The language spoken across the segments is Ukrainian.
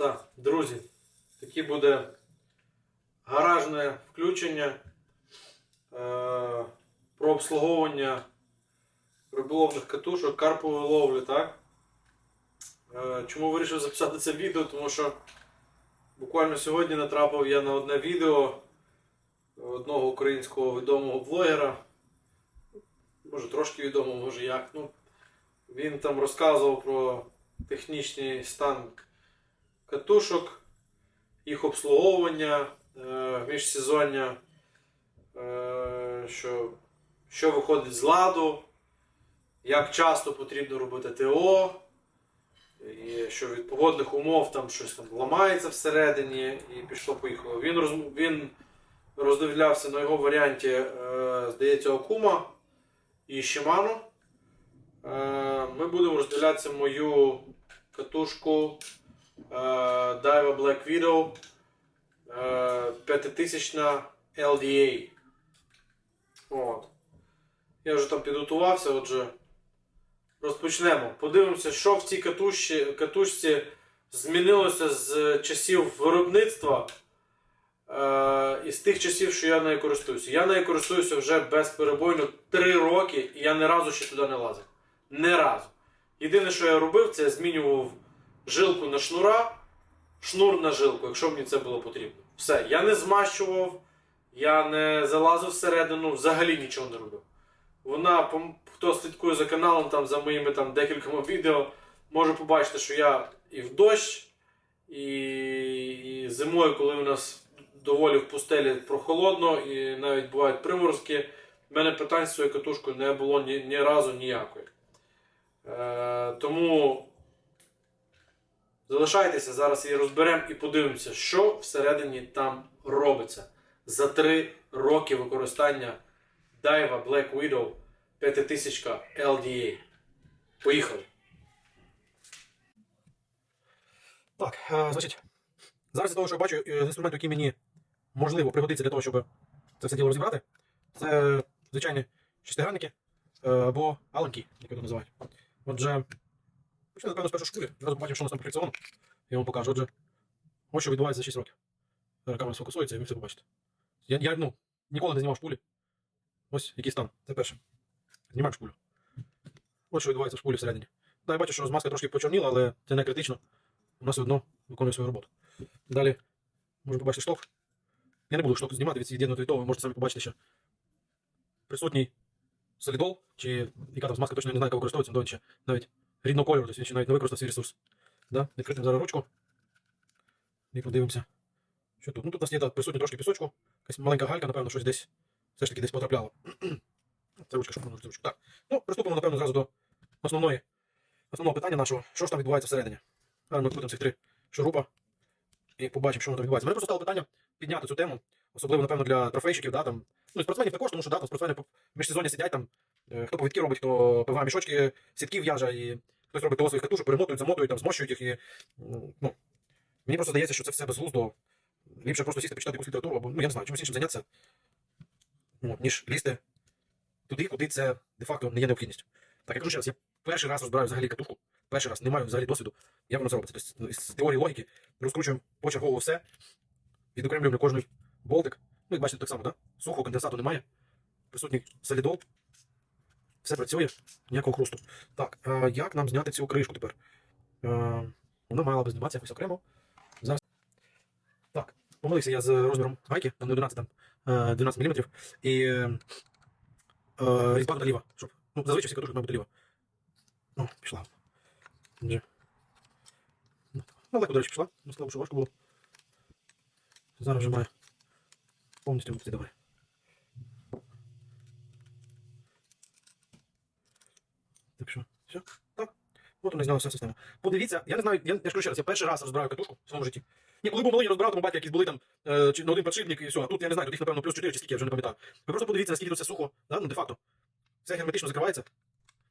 Так, друзі, таке буде гаражне включення е, про обслуговування риболовних катушок карпової ловлі, так? Е, чому вирішив записати це відео? Тому що буквально сьогодні натрапив я на одне відео одного українського відомого блогера. Може трошки відомо, може як. Ну, він там розказував про технічний стан катушок, їх обслуговування, е, міжсезоння, е, що, що виходить з ладу, як часто потрібно робити ТО, і що від погодних умов там щось там ламається всередині і пішло-поїхало. Він, роз, він роздивлявся на його варіанті, е, здається, Окума і Shimano. Ми будемо роздивлятися мою катушку Daiwa Black Widow е, 5000 LDA. От. Я вже там підготувався, отже. Розпочнемо. Подивимося, що в цій катушці, катушці змінилося з часів виробництва е, і з тих часів, що я нею користуюся. Я нею користуюся вже безперебойно 3 роки, і я ні разу ще туди не лазив. Не разу. Єдине, що я робив, це я змінював жилку на шнура, шнур на жилку, якщо мені це було потрібно. Все, я не змащував, я не залазив всередину, взагалі нічого не робив. Вона, хто слідкує за каналом, там, за моїми там, декількома відео, може побачити, що я і в дощ, і, і зимою, коли у нас доволі в пустелі прохолодно, і навіть бувають приморозки, в мене питань з цією катушкою не було ні, ні разу ніякої. Е, тому залишайтеся, зараз її розберемо і подивимося, що всередині там робиться за 3 роки використання Daiwa Black Widow 5000 LDA. Поїхали. Так, е, значить, зараз з того, що я бачу, е, з інструменту, який мені можливо пригодиться для того, щоб це все діло розібрати, це звичайні шестигранники е, або аланки, як його називають. Отже, почнемо, напевно, з першої шкури, зразу побачимо, що у нас там прифіксовано. Я вам покажу. Отже, ось що відбувається за 6 років. Камера сфокусується, і ви все побачите. Я, я ну, ніколи не знімав шпулі. Ось який стан. Це перше. Знімаємо шпулю. Ось що відбувається в шпулі всередині. Так, я бачу, що змазка трошки почорніла, але це не критично вона все одно виконує свою роботу. Далі можна побачити шток. Я не буду шток знімати від від'єднутої того, ви можете самі побачити, що присутній солідол, чи яка там змазка точно не знаю, яка використовується, навіть рідного кольору, тобто він ще навіть не використав свій ресурс. Да? Відкритим зараз ручку. І подивимося. Що тут? Ну тут у нас є так, присутньо трошки пісочку, якась маленька галька, напевно, щось десь все ж таки десь потрапляло. Це ручка, щоб воно ручку. Так. Ну, приступимо, напевно, зразу до основної, основного питання нашого, що ж там відбувається всередині. Зараз ми крутимо цих три шурупа і побачимо, що воно там відбувається. Мене просто стало питання підняти цю тему, особливо, напевно, для трофейщиків, да, там, ну і спортсменів також, тому що да, там спортсмени по- в сидять там, хто повідки робить, хто ПВА мішочки, сітки в'яже, і хтось робить того своїх катушок, перемотують, замотують, там, змощують їх. І, ну, мені просто здається, що це все безглуздо. Ліпше просто сісти, почитати якусь літературу, або, ну, я не знаю, чимось іншим зайнятися, от, ніж лізти туди, куди це де-факто не є необхідністю. Так, я кажу ще раз, я перший раз розбираю взагалі катушку, перший раз не маю взагалі досвіду, як воно це робиться. Тобто ну, з теорії логіки розкручуємо почергово все, відокремлюємо кожний болтик. Ну, як бачите, так само, да? Сухого конденсату немає. Присутній солідол. Все працює, ніякого хрусту. Так, е, як нам зняти цю кришку тепер? Е, вона мала би зніматися якось окремо. Зараз. Так, помилився я з розміром гайки, там не 11, там е, 12 мм. І е, е, різьба тут ліва, щоб. Ну, зазвичай всі катушки мають бути ліва. О, пішла. Отже. Ну, легко, до речі, пішла. Ну, сказав, що важко було. Зараз вже має повністю бути добре. Так що, все. Так. От вона зняла вся система. Подивіться, я не знаю, я, я ж кажу ще раз, я перший раз розбираю катушку в своєму житті. Ні, коли був малий, я розбирав, тому батьки якісь були там е, чи на один подшипник і все. А тут я не знаю, тут їх, напевно, плюс 4 чи скільки, я вже не пам'ятаю. Ви просто подивіться, наскільки тут все сухо, да? ну, де-факто. Все герметично закривається.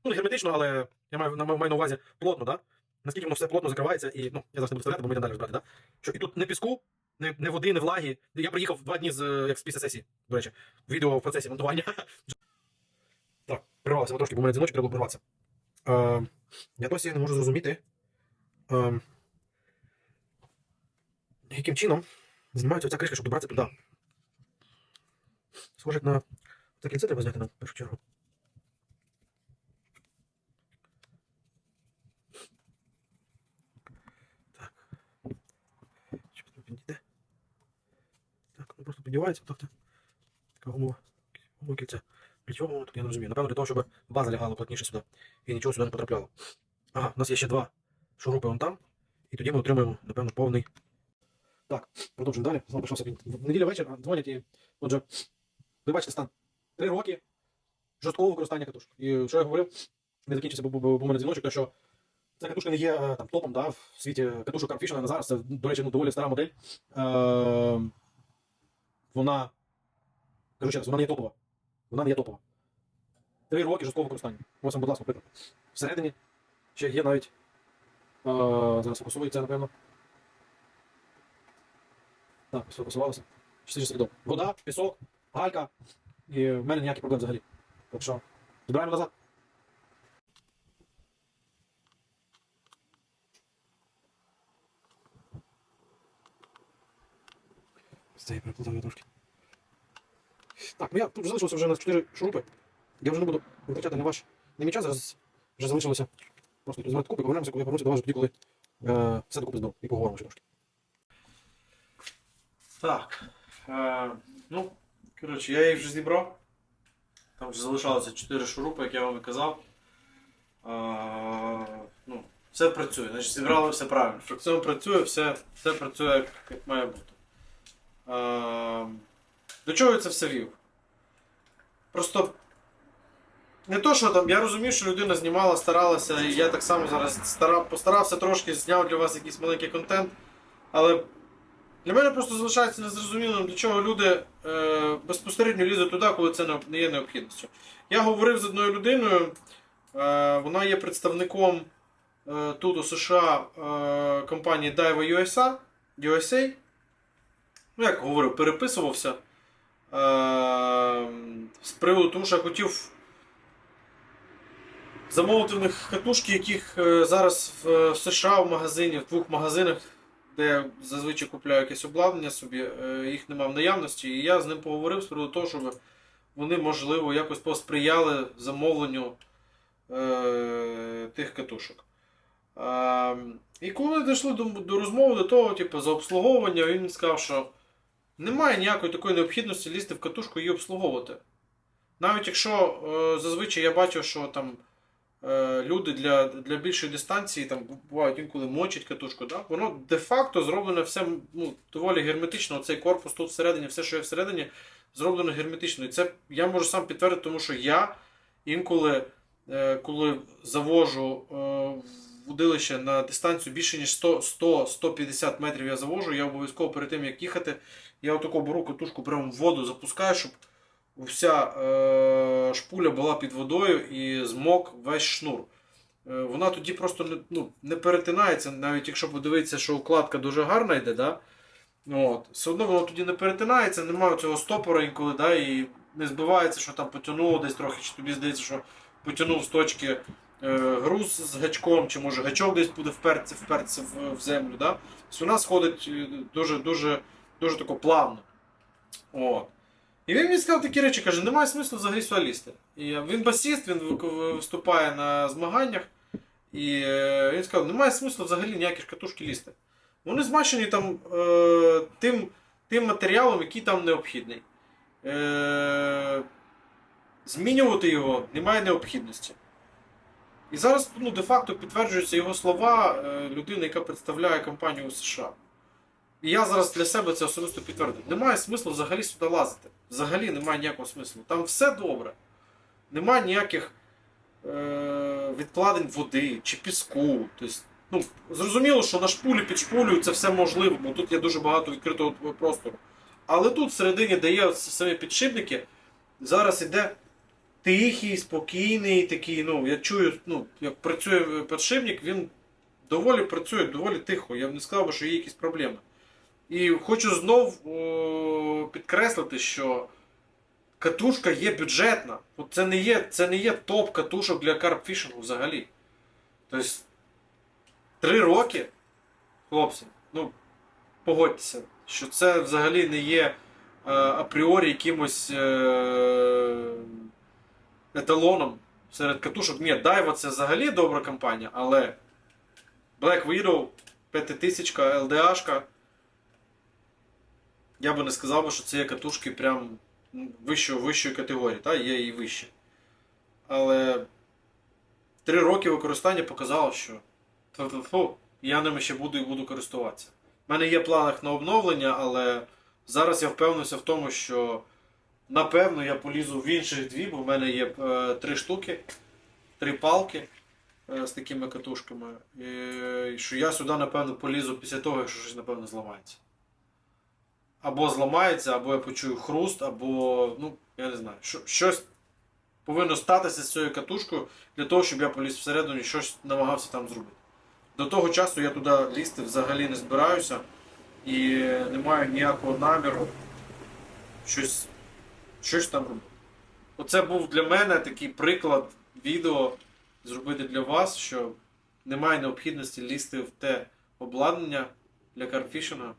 Ну, не герметично, але я маю, на- маю на увазі плотно, да? Наскільки воно все плотно закривається, і ну, я зараз не буду вставляти, бо ми йдемо далі розбирати, да? Що і тут не піску, не, не води, не влаги. Я приїхав два дні з е, як з після сесії, до речі, відео в процесі монтування. так, прервалося трошки, бо в мене дзвіночок треба було прерватися. Е, я досі не можу зрозуміти. Е, яким чином знімається ця кришка, щоб добратися туди. Схоже на це кільце треба зняти на першу чергу. Так. Чи потім підійде? Так, ну просто підівається, тобто. Така гумова. Гумове кільце. Для чого воно тут я не розумію. Напевно, для того, щоб база лягала плотніше сюди. І нічого сюди не потрапляло. Ага, у нас є ще два шурупи вон там. І тоді ми отримаємо, напевно, повний. Так, продовжуємо далі. Знову прийшовся він. В неділя вечір а, дзвонять і. Отже, ви бачите стан. Три роки жорсткого використання катушок. І що я говорив, не закінчився, бо був у мене дзвіночок, то що ця катушка не є е, там, топом да, в світі катушок Carfishing на зараз. Це, до речі, ну, доволі стара модель. Е, вона. Кажу ще раз, вона не є топова. Вона не є топова. Три роки жорсткого використання. Ось вам, будь ласка, приклад. Всередині ще є навіть. Е, зараз фокусується, напевно. Так, сфокусувалося. Чистіше слідом. Вода, пісок, галька. І в мене ніяких проблем взагалі. Так що, збираємо назад. Я переплутав його трошки. Так, ну я тут залишилося вже на 4 шурупи. Я вже не буду витрачати на ваш не час, зараз вже залишилося просто тут збирати купи, повернемося, коли я повернуся до вас тоді, коли е, все докупи зберу і поговоримо ще трошки. Так. Е, ну, коротше, я їх вже зібрав. Там вже залишалося 4 шурупи, як я вам і казав. Е, ну, все працює. Значить, зібрали все правильно. Фракціон працює, все, все працює як, як має бути. Е, до чого я це все вів? Просто не то, що там, я розумію, що людина знімала, старалася, і я так само зараз стара, постарався трошки, зняв для вас якийсь маленький контент. Але для мене просто залишається незрозумілим, для чого люди е, безпосередньо лізуть туди, коли це не- не є необхідністю. Я говорив з одною людиною, е, вона є представником е, тут у США е, компанії Daiwa USA, USA. Ну, як говорив, переписувався. Е, з приводу того, що я хотів замовити в них катушки, яких е, зараз в, в США в магазині, в двох магазинах де я зазвичай купляю якесь обладнання собі, е, їх нема в наявності. І я з ним поговорив з приводу того, щоб вони, можливо, якось посприяли замовленню е, тих катушок. Е, і коли дійшли до розмови до того, типу, за обслуговування, він сказав, що немає ніякої такої необхідності лізти в катушку і її обслуговувати. Навіть якщо е, зазвичай я бачив, що там е, люди для, для більшої дистанції там бувають інколи мочать катушку, да? воно де-факто зроблене все ну, доволі герметично. Цей корпус тут всередині, все, що є всередині, зроблено герметично. І це я можу сам підтвердити, тому що я інколи, е, коли завожу е, удилище на дистанцію більше ніж 100 100-150 метрів я завожу, я обов'язково перед тим як їхати, я отако беру катушку прямо в воду запускаю, щоб вся е, шпуля була під водою і змок весь шнур. Е, вона тоді просто не, ну, не перетинається, навіть якщо подивитися, що укладка дуже гарна йде, да? От. все одно воно тоді не перетинається, немає цього стопора інколи, да? і не збивається, що там потягнуло десь трохи, чи тобі здається, що потягнув з точки груз з гачком, чи може гачок десь буде впертися, впертися в, землю. Да? Тобто вона сходить е, дуже, дуже, дуже тако плавно. От. І він мені сказав такі речі, каже, немає смислу взагалі. І він басіст, він виступає на змаганнях. І е, він сказав, немає смислу взагалі ніякі катушки лізти. Вони змащені там е, тим, тим матеріалом, який там необхідний. Е, змінювати його немає необхідності. І зараз ну, де-факто підтверджуються його слова е, людини, яка представляє компанію у США. І я зараз для себе це особисто підтвердив. Немає смислу взагалі сюди лазити. Взагалі немає ніякого смислу. Там все добре. Немає ніяких е- відкладень води чи піску. Тобто, ну, зрозуміло, що на шпулі під шпулею це все можливо, бо тут є дуже багато відкритого простору. Але тут всередині, де є самі підшипники, зараз іде тихий, спокійний, такий, ну, я чую, ну, як працює підшипник, він доволі працює, доволі тихо. Я б не сказав, що є якісь проблеми. І хочу знов о, підкреслити, що катушка є бюджетна. От це не є, це не є топ катушок для карпфішингу взагалі. Тобто, три роки, хлопці, ну, погодьтеся, що це взагалі не є е, апріорі якимось е, еталоном серед катушок. Ні, Daiwa це взагалі добра компанія, але Black Widow, 5000 LDA. Я би не сказав, що це є катушки прям вищої, вищої категорії, та? є і вище. Але три роки використання показало, що фу-фу-фу, я ними ще буду і буду користуватися. У мене є планах на обновлення, але зараз я впевнився в тому, що напевно я полізу в інших дві, бо в мене є е, три штуки, три палки е, з такими катушками. І, що я сюди, напевно, полізу після того, якщо щось, напевно, зламається. Або зламається, або я почую хруст, або, ну, я не знаю, що, щось повинно статися з цією катушкою для того, щоб я поліз всередину і щось намагався там зробити. До того часу я туди лізти взагалі не збираюся і не маю ніякого наміру щось, щось там робити. Оце був для мене такий приклад відео зробити для вас, що немає необхідності лізти в те обладнання для карфішинга,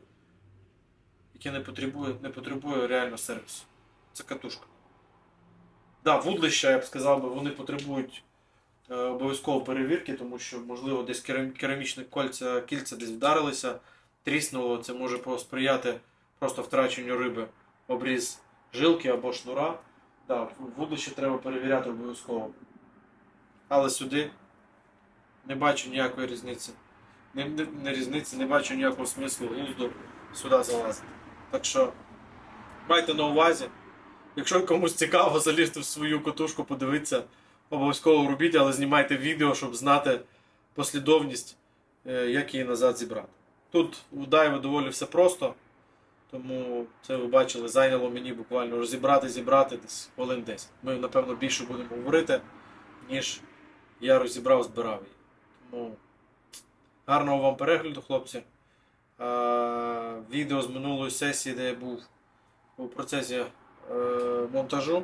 яке не потребує, не потребує реально сервісу. Це катушка. Да, вудлища, я б сказав би, вони потребують е, обов'язково перевірки, тому що, можливо, десь керам- керамічне кольця, кільця десь вдарилися, тріснуло, це може посприяти просто втраченню риби, обріз жилки або шнура. Да, вудлище треба перевіряти обов'язково. Але сюди не бачу ніякої різниці. Не, не, не різниці, не бачу ніякого смислу глузду сюди залазити. Так що майте на увазі. Якщо комусь цікаво залізти в свою котушку, подивитися, обов'язково робіть, але знімайте відео, щоб знати послідовність, е, як її назад зібрати. Тут у Daiwa доволі все просто, тому це ви бачили, зайняло мені буквально розібрати, зібрати десь хвилин 10. Ми, напевно, більше будемо говорити, ніж я розібрав, збирав її. Тому гарного вам перегляду, хлопці. Відео з минулої сесії, де я був у процесі е, монтажу.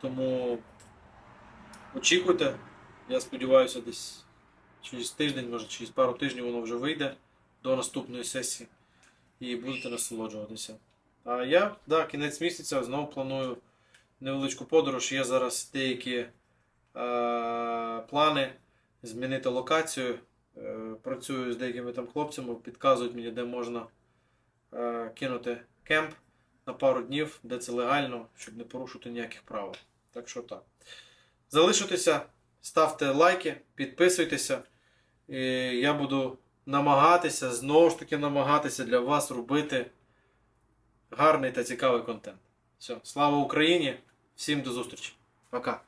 Тому очікуйте. Я сподіваюся, десь через тиждень, може через пару тижнів воно вже вийде до наступної сесії і будете насолоджуватися. А я, да, кінець місяця знову планую невеличку подорож. Є зараз деякі е, плани змінити локацію. Е, працюю з деякими там хлопцями, підказують мені, де можна е, кинути кемп на пару днів, де це легально, щоб не порушити ніяких правил. Так що так. Залишуйтеся, ставте лайки, підписуйтеся. І я буду намагатися, знову ж таки намагатися для вас робити гарний та цікавий контент. Все, слава Україні! Всім до зустрічі. Пока!